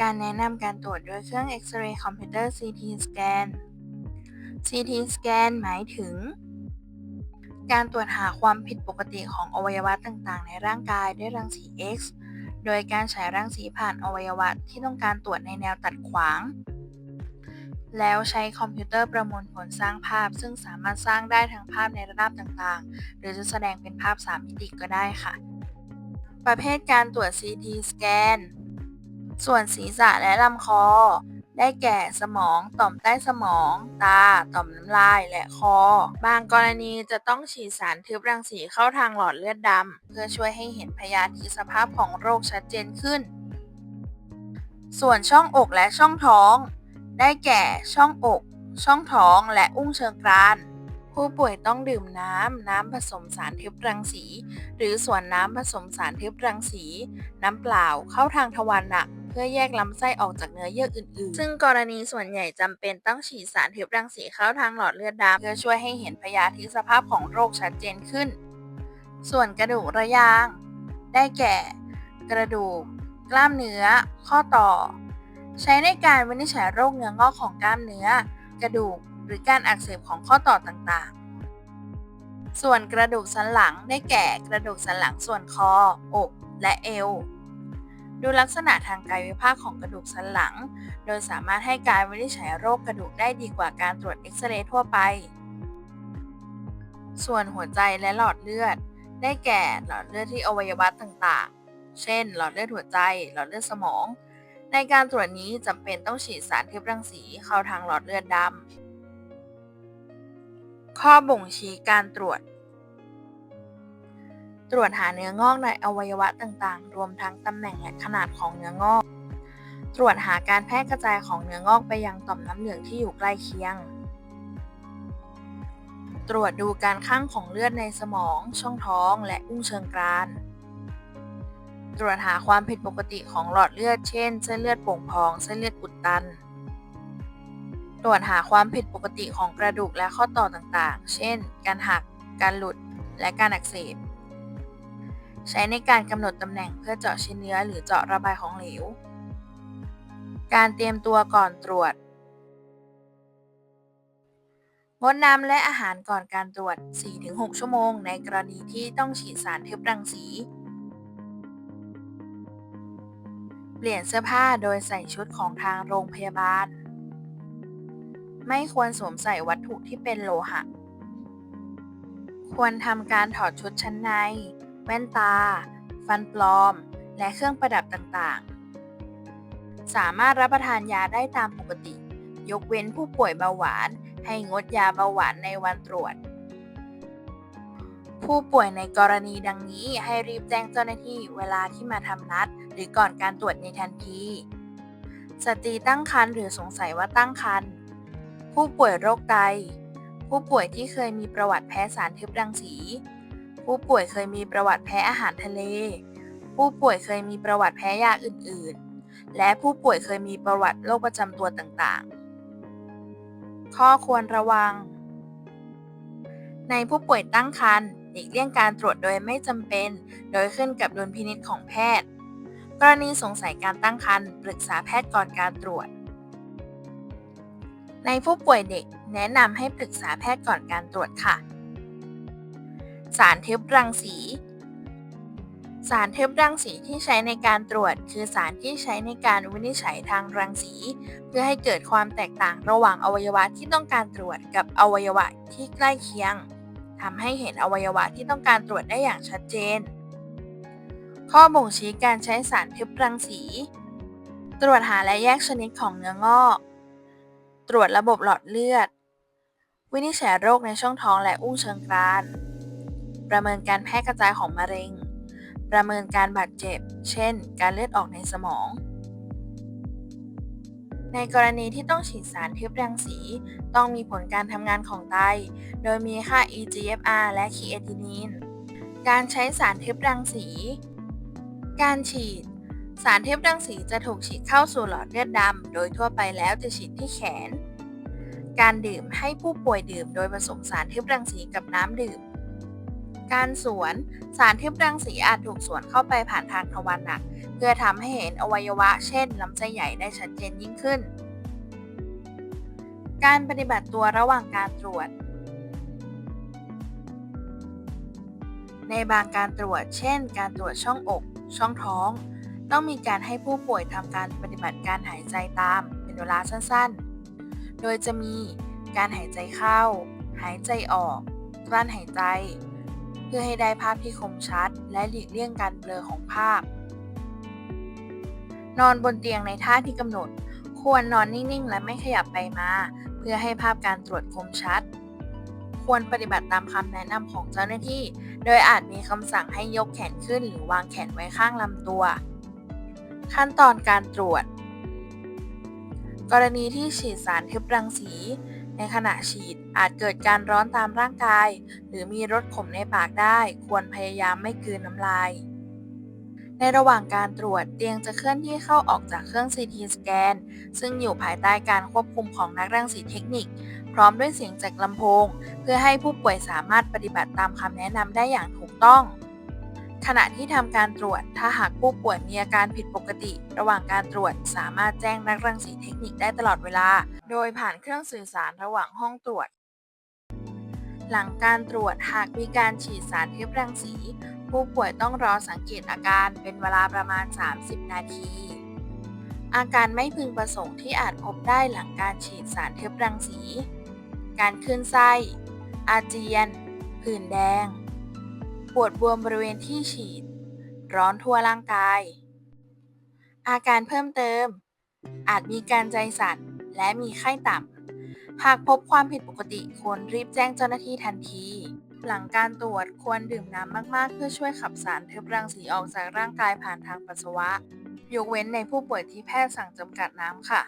การแนะนำการตรวจด้วยเครื่องเอ็กซเรย์คอมพิวเตอร์ CT scan CT scan หมายถึง การตรวจหาความผิดปกติของอวัยวะต่างๆ ในร่างกายด้วยรังสี X โดยการฉายรังสีผ่านอวัยวะที่ต้องการตรวจในแนวตัดขวาง แล้วใช้คอมพิวเตอร์ประมวลผลสร้างภาพ ซึ่งสามารถสร้างได้ทั้งภาพในระดับต่างๆ หรือจะแสดงเป็นภาพ 3 มิติก็ได้ค่ะ ประเภทการตรวจ CT scan ส่วนศีรษะและลำคอ ได้แก่สมองต่อมใต้สมอง ตา ต่อมน้ำลาย และคอ บางกรณีจะต้องฉีดสารทึบรังสีเข้าทางหลอดเลือดดำ เพื่อช่วยให้เห็นพยาธิสภาพของโรคชัดเจนขึ้น ส่วนช่องอกและช่องท้อง ได้แก่ช่องอก ช่องท้องและอุ้งเชิงกรานผู้ป่วยต้องดื่มน้ำ น้ำผสมสารทึบรังสี หรือส่วนน้ำผสมสารทึบรังสี น้ำเปล่าเข้าทางทวารหนัก พื่อแยกลำไส้ออกจากเนื้อเยื่ออื่นๆ ซึ่งกรณีส่วนใหญ่จำเป็นต้องฉีดสารทึบรังสีเข้าทางหลอดเลือดดำเพื่อช่วยให้เห็นพยาธิสภาพของโรคชัดเจนขึ้น ส่วนกระดูกระยาง ได้แก่ กระดูก กล้ามเนื้อ ข้อต่อ ใช้ในการวินิจฉัยโรคเนื้องอกของกล้ามเนื้อ กระดูก หรือการอักเสบของข้อต่อต่างๆส่วนกระดูกสันหลังได้แก่กระดูกสันหลังส่วนคอ อก และเอว ดูลักษณะทางกายวิภาคของกระดูกสันหลัง โดยสามารถให้การวินิจฉัยโรคกระดูกได้ดีกว่าการตรวจเอ็กซเรย์ทั่วไป ส่วนหัวใจและหลอดเลือด ได้แก่หลอดเลือดที่อวัยวะต่างๆ เช่น หลอดเลือดหัวใจ หลอดเลือดสมอง ในการตรวจนี้จำเป็นต้องฉีดสารทึบรังสีเข้าทางหลอดเลือดดำข้อบ่งชี้การตรวจ ตรวจหาเนื้องอกในอวัยวะต่างๆ รวมทั้งตำแหน่งและขนาดของเนื้องอก ตรวจหาการแพร่กระจายของเนื้องอกไปยังต่อมน้ำเหลืองที่อยู่ใกล้เคียง ตรวจดูการข้างของเลือดในสมอง ช่องท้อง และอุ้งเชิงกรานตรวจหาความผิดปกติของหลอดเลือด เช่น เส้นเลือดโป่งพอง เส้นเลือดอุดตัน ตรวจหาความผิดปกติของกระดูกและข้อต่อต่างๆ เช่น การหัก การหลุด และการอักเสบ ใช้ในการกำหนดตำแหน่งเพื่อเจาะชิ้นเนื้อหรือเจาะระบายของเหลว การเตรียมตัวก่อนตรวจงดน้ำและอาหารก่อนการตรวจ 4-6 ชั่วโมง ในกรณีที่ต้องฉีดสารทึบรังสี เปลี่ยนเสื้อผ้าโดยใส่ชุดของทางโรงพยาบาล ไม่ควรสวมใส่วัตถุที่เป็นโลหะ ควรทำการถอดชุดชั้นใน แว่นตา ฟันปลอม และเครื่องประดับต่างๆ สามารถรับประทานยาได้ตามปกติ ยกเว้นผู้ป่วยเบาหวาน ให้งดยาเบาหวานในวันตรวจ ผู้ป่วยในกรณีดังนี้ให้รีบแจ้งเจ้าหน้าที่เวลาที่มาทำนัด หรือก่อนการตรวจในทันที สตรีตั้งครรภ์หรือสงสัยว่าตั้งครรภ์ ผู้ป่วยโรคไต ผู้ป่วยที่เคยมีประวัติแพ้สารทึบรังสี ผู้ป่วยเคยมีประวัติแพ้อาหารทะเล ผู้ป่วยเคยมีประวัติแพ้ยาอื่นๆ และผู้ป่วยเคยมีประวัติโรคประจำตัวต่างๆ ข้อควรระวัง ในผู้ป่วยตั้งครรภ์หลีกเลี่ยงการตรวจโดยไม่จำเป็น โดยขึ้นกับดุลพินิจของแพทย์ กรณีสงสัยการตั้งครรภ์ปรึกษาแพทย์ก่อนการตรวจ ในผู้ป่วยเด็กแนะนำให้ปรึกษาแพทย์ก่อนการตรวจค่ะ สารเทึบรังสี สารเทึบรังสีที่ใช้ในการตรวจ คือสารที่ใช้ในการวินิจฉัยทางรังสี เพื่อให้เกิดความแตกต่างระหว่างอวัยวะที่ต้องการตรวจกับอวัยวะที่ใกล้เคียงทำให้เห็นอวัยวะที่ต้องการตรวจได้อย่างชัดเจน ข้อบ่งชี้การใช้สารเทึบรังสี ตรวจหาและแยกชนิดของเนื้องอก ตรวจระบบหลอดเลือด วินิจฉัยโรคในช่องท้องและอุ้งเชิงกราน ประเมินการแพร่กระจายของมะเร็ง ประเมินการบาดเจ็บ เช่น การเลือดออกในสมอง ในกรณีที่ต้องฉีดสารทึบรังสี ต้องมีผลการทำงานของไต โดยมีค่า eGFR และคีเอทินินการใช้สารทึบรังสี การฉีด สารทึบรังสีจะถูกฉีดเข้าสู่หลอดเลือดดำ โดยทั่วไปแล้วจะฉีดที่แขน การดื่มให้ผู้ป่วยดื่มโดยผสมสารทึบรังสีกับน้ำดื่ม การสวน สารทึบรังสีอาจถูกสวนเข้าไปผ่านทางทวารหนัก เพื่อทำให้เห็นอวัยวะ เช่นลำไส้ใหญ่ได้ชัดเจนยิ่งขึ้น การปฏิบัติตัวระหว่างการตรวจ ในบางการตรวจ เช่น การตรวจช่องอก ช่องท้อง ต้องมีการให้ผู้ป่วยทำการปฏิบัติการหายใจตาม เป็นเวลาสั้นๆ โดยจะมีการหายใจเข้า หายใจออกกลั้นหายใจ เพื่อให้ได้ภาพที่คมชัด และหลีกเลี่ยงการเบลอของภาพ นอนบนเตียงในท่าที่กำหนด ควรนอนนิ่งๆ และไม่ขยับไปมา เพื่อให้ภาพการตรวจคมชัด ควรปฏิบัติตามคำแนะนำของเจ้าหน้าที่ โดยอาจมีคำสั่งให้ยกแขนขึ้น หรือวางแขนไว้ข้างลำตัว ขั้นตอนการตรวจ กรณีที่ฉีดสารทึบรังสี ในขณะฉีดอาจเกิดการร้อนตามร่างกาย หรือมีรสขมในปากได้ ควรพยายามไม่กลืนน้ำลาย ในระหว่างการตรวจเตียงจะเคลื่อนที่เข้าออกจากเครื่อง CT สแกนซึ่งอยู่ภายใต้การควบคุมของนักรังสีเทคนิค พร้อมด้วยเสียงจากลำโพง เพื่อให้ผู้ป่วยสามารถปฏิบัติตามคำแนะนำได้อย่างถูกต้อง ขณะที่ทำการตรวจ ถ้าหากผู้ป่วยมีอาการผิดปกติ ระหว่างการตรวจสามารถแจ้งนักรังสีเทคนิคได้ตลอดเวลา โดยผ่านเครื่องสื่อสารระหว่างห้องตรวจ หลังการตรวจหากมีการฉีดสารทึบรังสี ผู้ป่วยต้องรอสังเกตอาการเป็นเวลาประมาณ 30 นาที อาการไม่พึงประสงค์ที่อาจพบได้หลังการฉีดสารทึบรังสี การคลื่นไส้ อาเจียน ผื่นแดง ปวดบวมบริเวณที่ฉีด ร้อนทั่วร่างกาย อาการเพิ่มเติม อาจมีการใจสั่นและมีไข้ต่ำ หากพบความผิดปกติควรรีบแจ้งเจ้าหน้าที่ทันที หลังการตรวจควรดื่มน้ำมาก ๆ เพื่อช่วยขับสารทึบรังสีออกจากร่างกายผ่านทางปัสสาวะ ยกเว้นในผู้ป่วยที่แพทย์สั่งจำกัดน้ำค่ะ